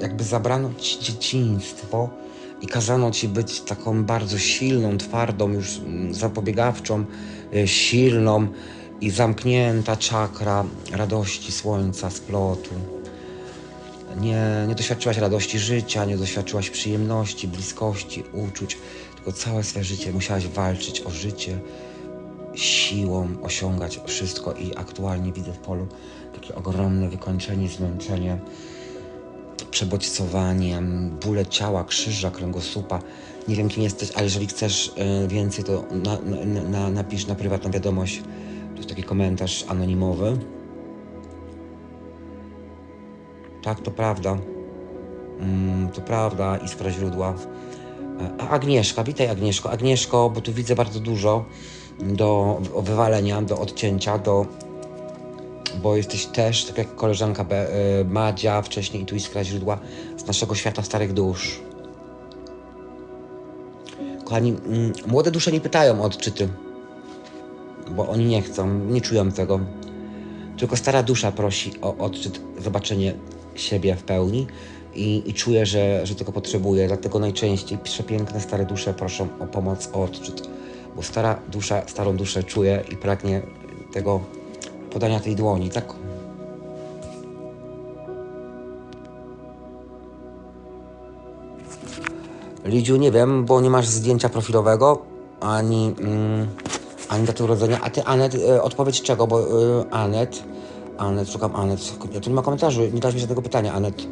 jakby zabrano ci dzieciństwo i kazano ci być taką bardzo silną, twardą, już mm, zapobiegawczą, y, silną i zamknięta czakra radości słońca, splotu. Nie, nie doświadczyłaś radości życia, nie doświadczyłaś przyjemności, bliskości, uczuć, tylko całe swoje życie musiałaś walczyć o życie, siłą osiągać wszystko i aktualnie widzę w polu takie ogromne wykończenie, zmęczenie, przebodźcowanie, bóle ciała, krzyża, kręgosłupa. Nie wiem kim jesteś, ale jeżeli chcesz e, więcej, to na, na, na, napisz na prywatną wiadomość. To jest taki komentarz anonimowy. Tak, to prawda. Mm, to prawda, iskra źródła. A Agnieszka, witaj Agnieszko. Agnieszko, bo tu widzę bardzo dużo do wywalenia, do odcięcia, do bo jesteś też, tak jak koleżanka Be, y, Madzia, wcześniej i tu iskra źródła z naszego świata starych dusz. Kochani, mm, młode dusze nie pytają o odczyty, bo oni nie chcą, nie czują tego. Tylko stara dusza prosi o odczyt, zobaczenie siebie w pełni i, i czuje, że, że tego potrzebuje. Dlatego najczęściej przepiękne stare dusze proszą o pomoc, o odczyt. Bo stara dusza, starą duszę czuje i pragnie tego podania tej dłoni, tak? Lidziu, nie wiem, bo nie masz zdjęcia profilowego, ani, mm, ani daty urodzenia. A ty, Anet, y, odpowiedź czego? Bo y, Anet, Anet, szukam Anet. Ja tu nie ma komentarzy, nie dasz mi żadnego pytania, Anet.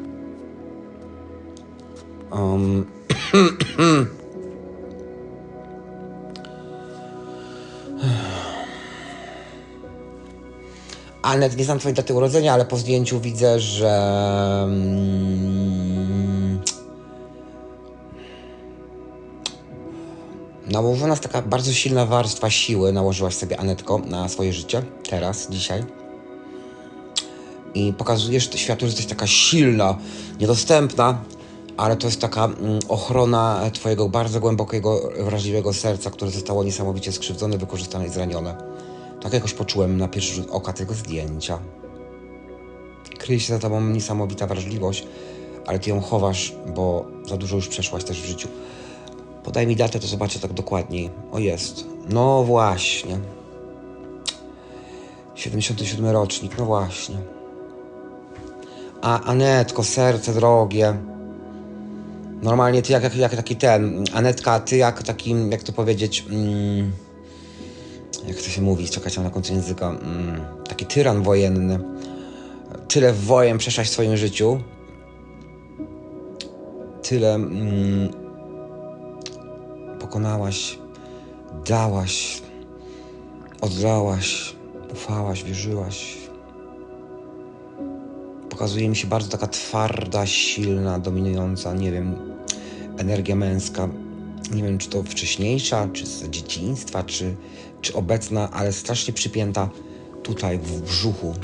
Um, Anet, nie znam twojej daty urodzenia, ale po zdjęciu widzę, że... mm, Nałożona jest taka bardzo silna warstwa siły, nałożyłaś sobie Anetko na swoje życie, teraz, dzisiaj. I pokazujesz światu, że jesteś taka silna, niedostępna, ale to jest taka mm, ochrona twojego bardzo głębokiego, wrażliwego serca, które zostało niesamowicie skrzywdzone, wykorzystane i zranione. Tak jakoś poczułem na pierwszy rzut oka tego zdjęcia. Kryje się za tobą niesamowita wrażliwość, ale ty ją chowasz, bo za dużo już przeszłaś też w życiu. Podaj mi datę, to zobaczę tak dokładniej. O jest. No właśnie. 77 rocznik, no właśnie. A Anetko, serce drogie. Normalnie ty jak, jak, jak taki ten. Anetka, ty jak taki, jak to powiedzieć. Mm, jak to się mówi, czekać na końcu języka. Mm, taki tyran wojenny. Tyle wojen przeszłaś w swoim życiu. Tyle. Mm, pokonałaś, dałaś, oddałaś, ufałaś, wierzyłaś. Pokazuje mi się bardzo taka twarda, silna, dominująca, nie wiem, energia męska. Nie wiem, czy to wcześniejsza, czy z dzieciństwa, czy, czy obecna, ale strasznie przypięta tutaj w brzuchu,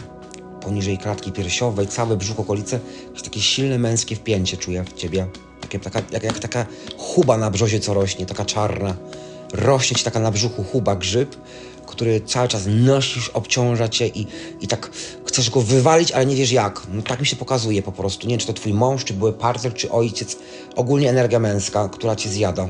poniżej klatki piersiowej, całe brzuch, okolice. Takie silne męskie wpięcie czuję w ciebie. Takie, taka, jak, jak taka chuba na brzozie, co rośnie, taka czarna. Rośnie ci taka na brzuchu chuba, grzyb, który cały czas nosisz, obciąża cię i, i tak chcesz go wywalić, ale nie wiesz jak. No, tak mi się pokazuje po prostu. Nie wiem, czy to twój mąż, czy były partner, czy ojciec. Ogólnie energia męska, która cię zjada.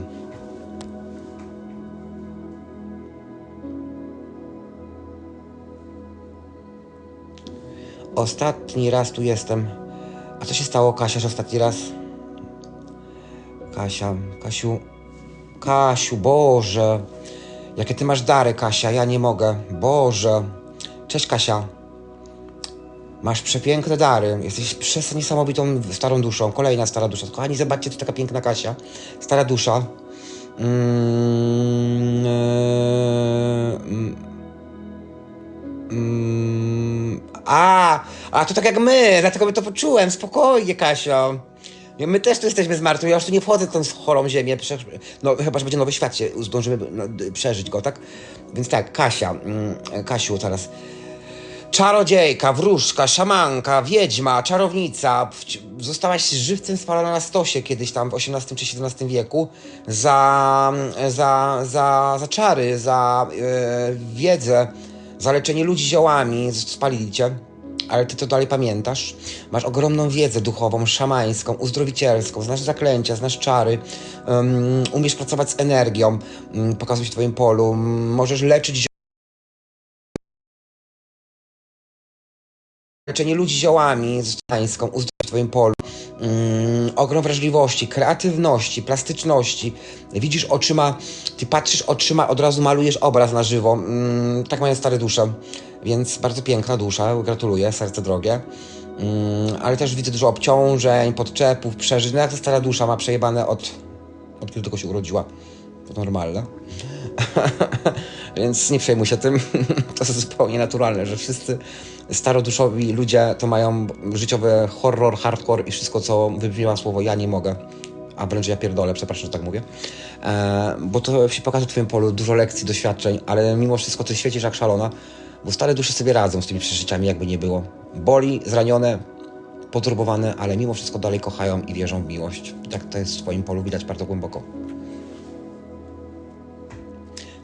Ostatni raz tu jestem. A co się stało, Kasia, że ostatni raz? Kasia, Kasiu, Kasiu, Boże. Jakie ty masz dary, Kasia, ja nie mogę. Boże. Cześć, Kasia. Masz przepiękne dary. Jesteś przez niesamowitą starą duszą. Kolejna stara dusza. Kochani, zobaczcie, to taka piękna Kasia. Stara dusza. Mm, yy, mm, a, a to tak jak my, dlatego by to poczułem. Spokojnie, Kasio. My też tu jesteśmy zmartwi. Ja już tu nie wchodzę w tą chorą ziemię. No, chyba, że będzie nowy świat, się zdążymy no, przeżyć go, tak? Więc tak, Kasia, mm, Kasiu teraz. Czarodziejka, wróżka, szamanka, wiedźma, czarownica. Zostałaś żywcem spalona na stosie kiedyś tam w XVIII czy XVII wieku za, za, za, za czary, za e, wiedzę, za leczenie ludzi ziołami. Spalili cię. ale ty to dalej pamiętasz. Masz ogromną wiedzę duchową, szamańską, uzdrowicielską, znasz zaklęcia, znasz czary, um, umiesz pracować z energią, um, pokazać w twoim polu, um, możesz leczyć leczenie ludzi ziołami szamańską, uzdrowić w twoim polu. Mm, ogrom wrażliwości, kreatywności, plastyczności. Widzisz oczyma, ty patrzysz oczyma, od razu malujesz obraz na żywo. Mm, tak mają stare dusze, więc bardzo piękna dusza, gratuluję, serce drogie. Mm, ale też widzę dużo obciążeń, podczepów, przeżyć. No jak ta stara dusza ma przejebane od, od kiedy tylko się urodziła. To normalne. Więc nie przejmuj się tym. to jest zupełnie naturalne, że wszyscy staroduszowi ludzie to mają życiowy horror, hardcore i wszystko, co wybrzmiewa słowo ja nie mogę. A wręcz ja pierdolę, przepraszam, że tak mówię. E, bo to się pokaże w twoim polu, dużo lekcji, doświadczeń, ale mimo wszystko ty świecisz jak szalona, bo stare dusze sobie radzą z tymi przeżyciami, jakby nie było. Boli, zranione, poturbowane, ale mimo wszystko dalej kochają i wierzą w miłość. Tak to jest w twoim polu widać bardzo głęboko.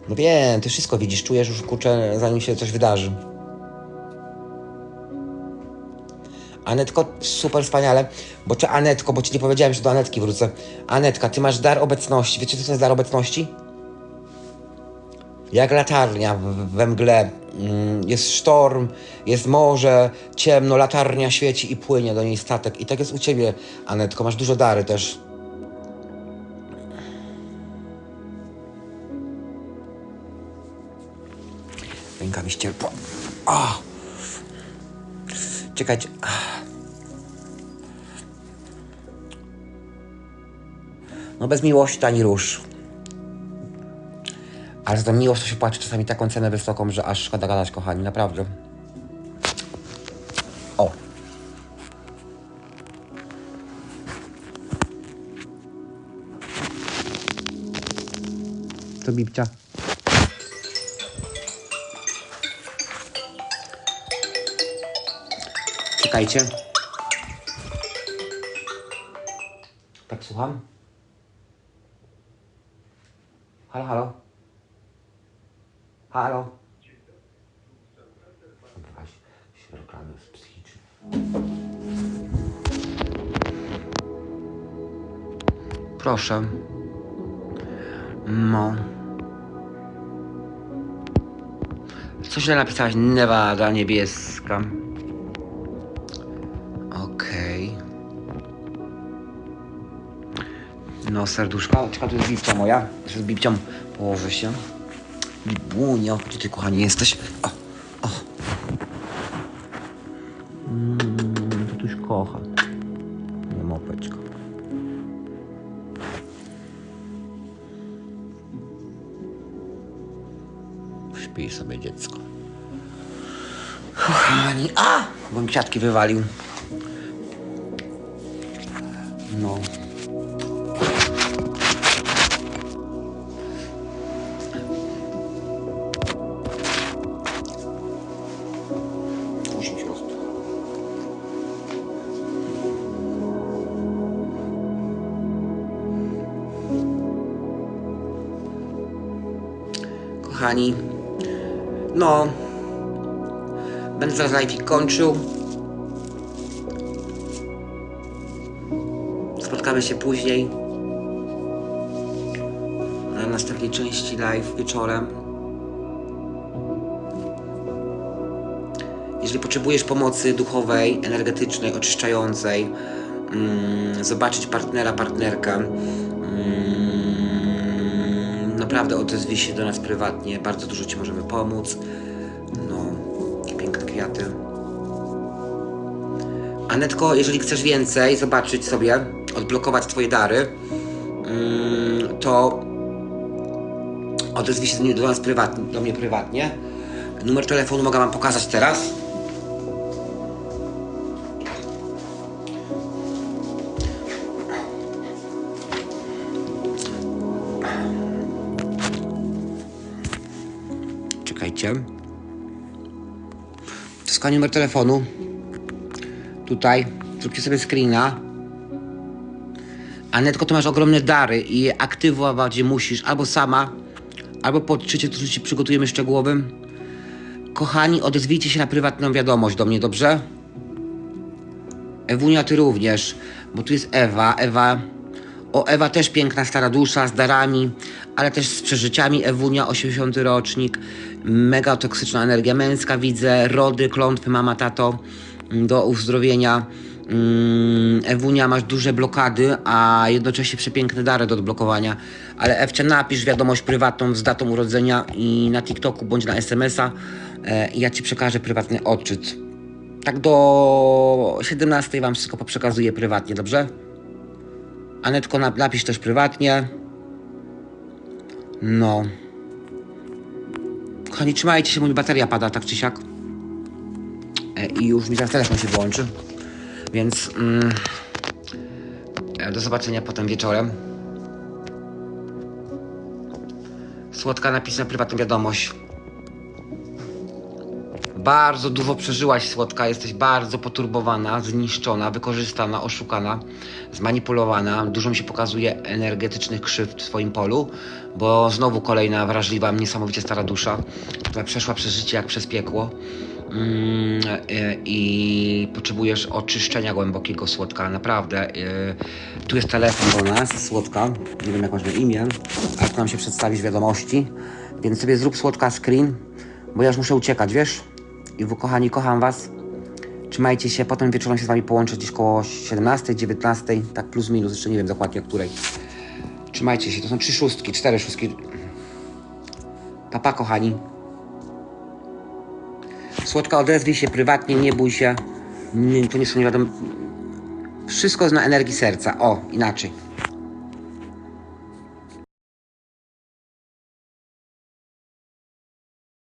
No wiem, ty wszystko widzisz, czujesz już kurczę, zanim się coś wydarzy. Anetko, super wspaniale, bo czy Anetko, bo ci nie powiedziałem, że do Anetki wrócę. Anetka, ty masz dar obecności. Wiecie, co to jest dar obecności? Jak latarnia we mgle. Mm, Jest sztorm, jest morze, ciemno, latarnia świeci i płynie do niej statek. I tak jest u ciebie, Anetko, masz dużo dary też. Ręka mi ścierpła. O! Czekajcie. No bez miłości to ani rusz. Ale za tę miłość to się płaci czasami taką cenę wysoką, że aż szkoda gadać, kochani, naprawdę. O. To bibcia. Czekajcie. Tak, słucham? Halo, halo? Halo? Weź, reklamy. Proszę. No. Co źle napisałaś? Nevada niebieska. No, serduszka. Czekaj, tu jest bibcia moja. Z bibcią położę się. Bibunio, gdzie ty, kochani, jesteś? O, o. Mm, tuś kocha. Nie mopeczko. Śpi sobie dziecko. Kochani, a! Bo mi kwiatki wywalił. No. Kochani, no, będę zaraz live kończył. Spotkamy się później na następnej części live wieczorem. Jeżeli potrzebujesz pomocy duchowej, energetycznej, oczyszczającej, mm, zobaczyć partnera, partnerkę, mm, naprawdę odezwij się do nas prywatnie. Bardzo dużo Ci możemy pomóc. No, piękne kwiaty. Anetko, jeżeli chcesz więcej zobaczyć sobie, odblokować Twoje dary, mm, to odezwij się do do nas prywatnie, do mnie prywatnie. Numer telefonu mogę Wam pokazać teraz. To jest numer telefonu. Tutaj. Zróbcie sobie screena. Anetko, ty masz ogromne dary i je aktywować musisz albo sama, albo po odczycie, który ci przygotujemy szczegółowym. Kochani, odezwijcie się na prywatną wiadomość do mnie, dobrze? Ewunia, ty również, bo tu jest Ewa. Ewa, o Ewa też piękna stara dusza z darami, ale też z przeżyciami. Ewunia, 80 rocznik, mega toksyczna energia męska, widzę, rody, klątwy, mama, tato, mm, do uzdrowienia. Mm, Ewunia, masz duże blokady, a jednocześnie przepiękne dary do odblokowania. Ale Ewcia, napisz wiadomość prywatną z datą urodzenia i na TikToku bądź na SMS-a e, ja ci przekażę prywatny odczyt. Tak do 17 wam wszystko poprzekazuję prywatnie, dobrze? Anetko, nap- napisz też prywatnie. No. Kochani, trzymajcie się, bo mi bateria pada, tak czy siak. E, I już mi teraz telefon się wyłączy. Więc mm, e, do zobaczenia potem wieczorem. Słodka napisana prywatną wiadomość. Bardzo dużo przeżyłaś, Słodka. Jesteś bardzo poturbowana, zniszczona, wykorzystana, oszukana, zmanipulowana. Dużo mi się pokazuje energetycznych krzywd w Twoim polu, bo znowu kolejna wrażliwa, niesamowicie stara dusza, która przeszła przez życie jak przez piekło. Mm, e, I potrzebujesz oczyszczenia głębokiego, Słodka, naprawdę. e, Tu jest telefon do nas, Słodka. Nie wiem, jak masz na imię, ale nam się przedstawić wiadomości. Więc sobie zrób, Słodka, screen, bo ja już muszę uciekać, wiesz? I wy, kochani, kocham was. Trzymajcie się, potem wieczorem się z wami połączę gdzieś koło 17, 19, tak plus minus, jeszcze nie wiem dokładnie o której. Trzymajcie się, to są trzy szóstki, cztery szóstki. Papa, kochani. Słodka, odezwij się prywatnie, nie bój się. Nie, to nie są nie wiadomo. Wszystko jest na energii serca. O, inaczej.